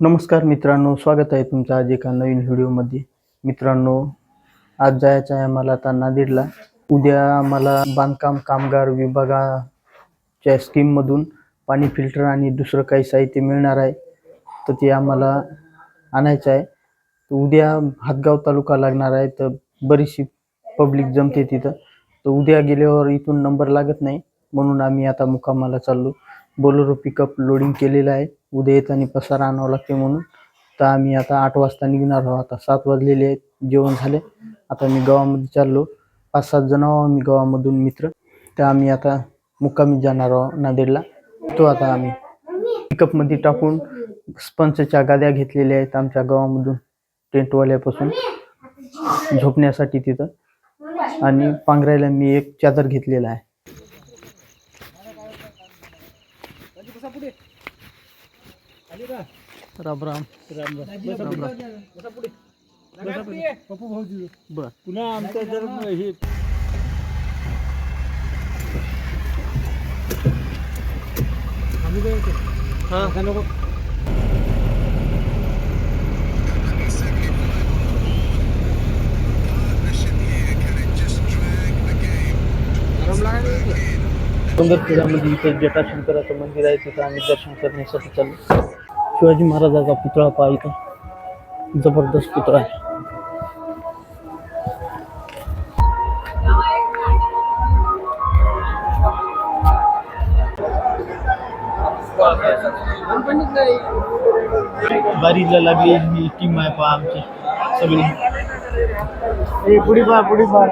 नमस्कार मित्रांनो स्वागत आहे तुमचं आज एका नवीन व्हिडिओमध्ये. मित्रांनो आज जायचं आहे आम्हाला आता नांदेडला. उद्या आम्हाला बांधकाम कामगार विभागाच्या स्कीममधून पाणी फिल्टर आणि दुसरं काही साहित्य मिळणार आहे तर ते आम्हाला आणायचं आहे. तर उद्या हातगाव तालुका लागणार आहे तर बरीचशी पब्लिक जमते तिथं. तर उद्या गेल्यावर इथून नंबर लागत नाही म्हणून आम्ही आता मुकामाला चाललो. बोलेरो पिकअप लोडिंग केलेलं आहे. उद्या येताना पसारा आणावं लागते म्हणून. तर आम्ही आता आठ वाजता निघणार आहोत. आता सात वाजलेले आहेत. जेवण झाले. आता मी गावामध्ये चाललो. पाच सात जण आहो आम्ही गावामधून मित्र. तर आम्ही आता मुक्कामी जाणार आहोत नांदेडला. तो आता आम्ही पिकअपमध्ये टाकून स्पंचच्या गाद्या घेतलेल्या आहेत आमच्या गावामधून. टेंटवाल्यापासून. झोपण्यासाठी तिथं. आणि पांघरायला मी एक चादर घेतलेला आहे. राम राम. बर. पुन्हा आमचं जर हे. आम्ही काय? हा. नका. येतं. डोंगरखेड्यामध्ये इथे. जटाशंकराचं मंदिर आहे तिथं आम्ही दर्शन करण्यासाठी चाललो. शिवाजी महाराजाचा पुतळा पहा इथं जबरदस्त पुतळा आहे. बारीला लागली ही टीम आहे पहा आमची. सगळी. ए, पुढे पहा पुढे पहा.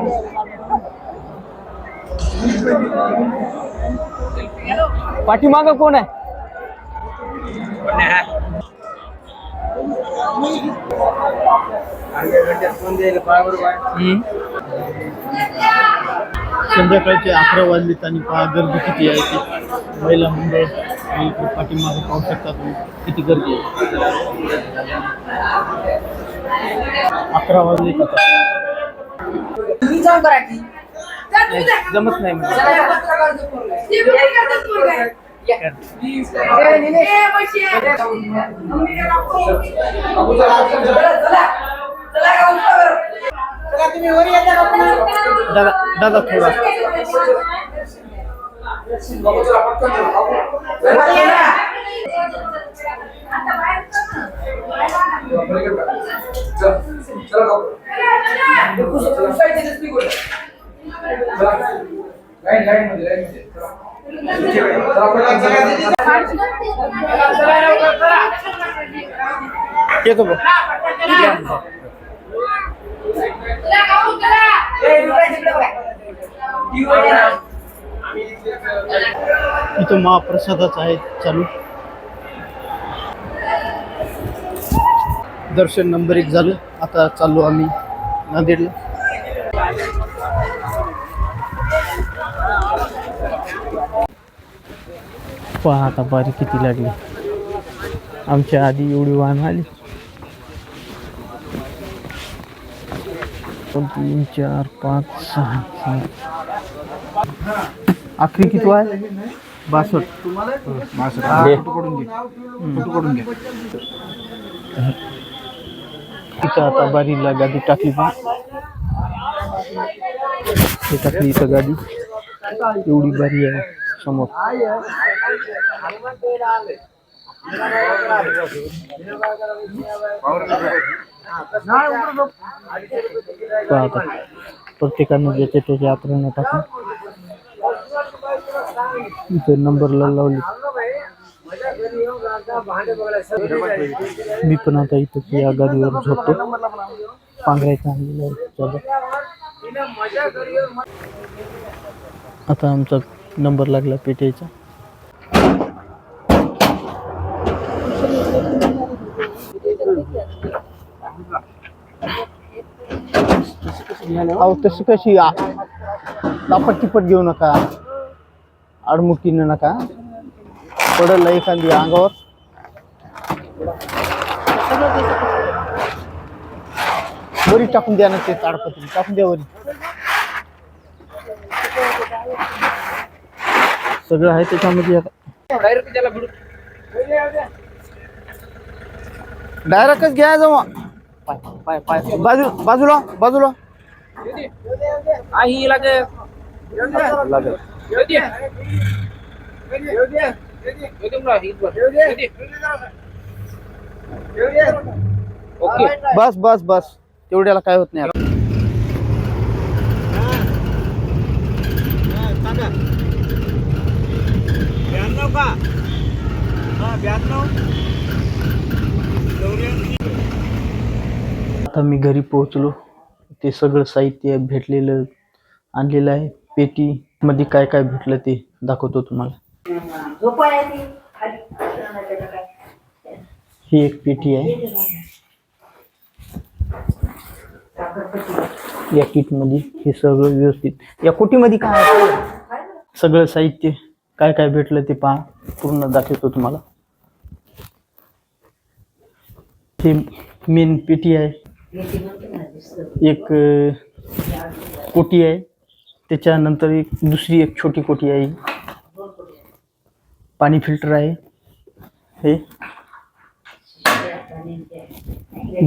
पाठीमागं कोण आहे. संध्याकाळचे अकरा वाजलेत आणि पहा गर्दी किती आहे ती महिला मंडळ पाठीमागं पाहू शकता तुम्ही किती गर्दी आहे. अकरा आता नाही, जमत नाही दादा दादा थोडा ना. येतो बघ. इथं महाप्रसादाच आहे चालू. दर्शन नंबर एक झालं. आता चाललो आम्ही नांदेडला. पहा आता बारी किती लागली. आमच्या आधी एवढी वाहन आली. तीन चार पाच सहा सात. आखरी किती आहे बासष्ट. इथं आता बारीला गादी टाकली टाकली इथं गादी एवढी बारी आहे. समोर पहा प्रत्येकानं ज्याच्या त्याच्या आतड्यानं टाकून इथे नंबरला लावली. मी पण आता इथं या गाडीवर झोपतो. पांघरायचं आणलेलं आता आमचा नंबर लागला पेटीचा. अहो तशी कशी आ- लापट घेऊ नका. आडमुठीनं नका. पडल एखादी अंगावर. वरी टाकून द्या ना ते ताडपत्री. टाकून द्या वरी. सगळं आहे त्याच्यामध्ये आता डायरेक्ट त्याला भिडू डायरेक्टच घ्या जाऊ पाय पाय पाय। बाजू बाजूला बाजूला आई लागे। लागेल ओके। बस बस बस। तेवढ्याला काय होत नाही आता मी घरी पोहोचलो. ते सगळं साहित्य भेटलेलं आणलेलं आहे. पेटी मध्ये काय काय भेटलं ते दाखवतो तुम्हाला. ही एक पेटी आहे. या किटमध्ये हे सगळं व्यवस्थित. या कोटीमध्ये काय सगळं साहित्य काय काय भेटलं ते पहा. पूर्ण दाखवतो तुम्हाला. हे मेन पेटी आहे. एक कोटी आहे. त्याच्यानंतर एक दुसरी एक छोटी कोटी आहे. पाणी फिल्टर आहे. हे.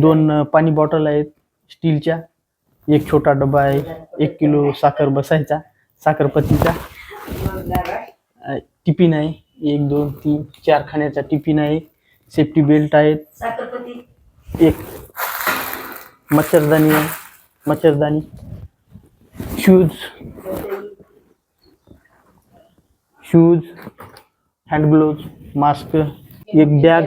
दोन पाणी बॉटल आहेत. स्टीलच्या. एक छोटा डबा आहे. एक किलो साखर बसायचा. साखरपत्तीचा टिफिन आहे. एक दोन तीन चार खाण्याचा टिफिन आहे. सेफ्टी बेल्ट आहेत. एक मच्छरदानी आहे मच्छरदानी shoes shoes hand gloves mask एक बॅग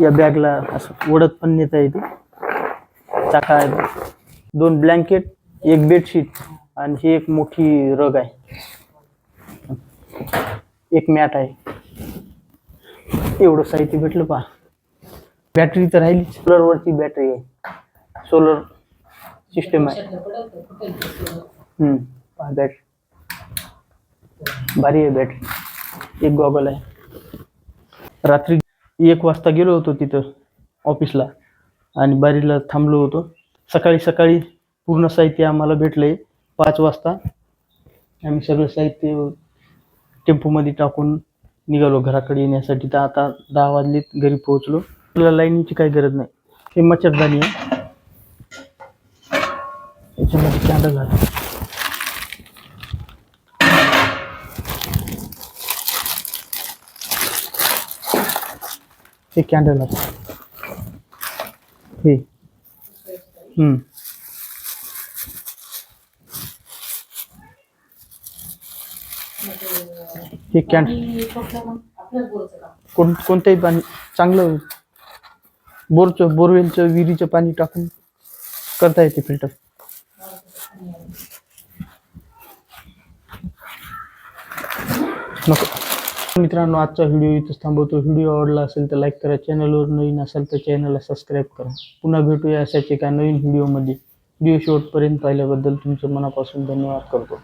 या बॅगला असं ओढत पण नेता येते. चाका आहे. दोन ब्लँकेट एक बेडशीट आणि ही एक मोठी रग आहे. एक मॅट आहे. एवढं साहित्य भेटलं पहा. बॅटरी तर राहिली सोलरवरची बॅटरी आहे. सोलर सिस्टम आहे. हम्म, बॅटरी भारी आहे बॅटरी एक गॉगल आहे. रात्री एक वाजता गेलो होतो तिथं ऑफिसला आणि बारीला थांबलो होतो. सकाळी सकाळी पूर्ण साहित्य आम्हाला भेटलंय पाच वाजता. आम्ही सगळं साहित्य टेम्पोमध्ये टाकून निघालो घराकडे येण्यासाठी. तर आता दहा वाजलेत घरी पोहोचलो. तुला लाईनीची काही गरज नाही. हे मच्छरदाणी आहे. याच्यामध्ये कॅन्डल आहे हे कॅन्डल आहे हे. हे कॅन्डल कोण कोणतंही पाणी चांगलं बोरचं बोरवेलचं विहिरीचं पाणी टाकून करता येते फिल्टर. नको मित्रांनो आजचा व्हिडिओ इथंच थांबवतो. व्हिडिओ आवडला असेल तर लाईक करा. चॅनलवर नवीन असेल तर चॅनलला सबस्क्राईब करा. पुन्हा भेटूया अशाच एका नवीन व्हिडिओमध्ये. व्हिडिओ शेवटपर्यंत पाहिल्याबद्दल तुमचं मनापासून धन्यवाद करतो.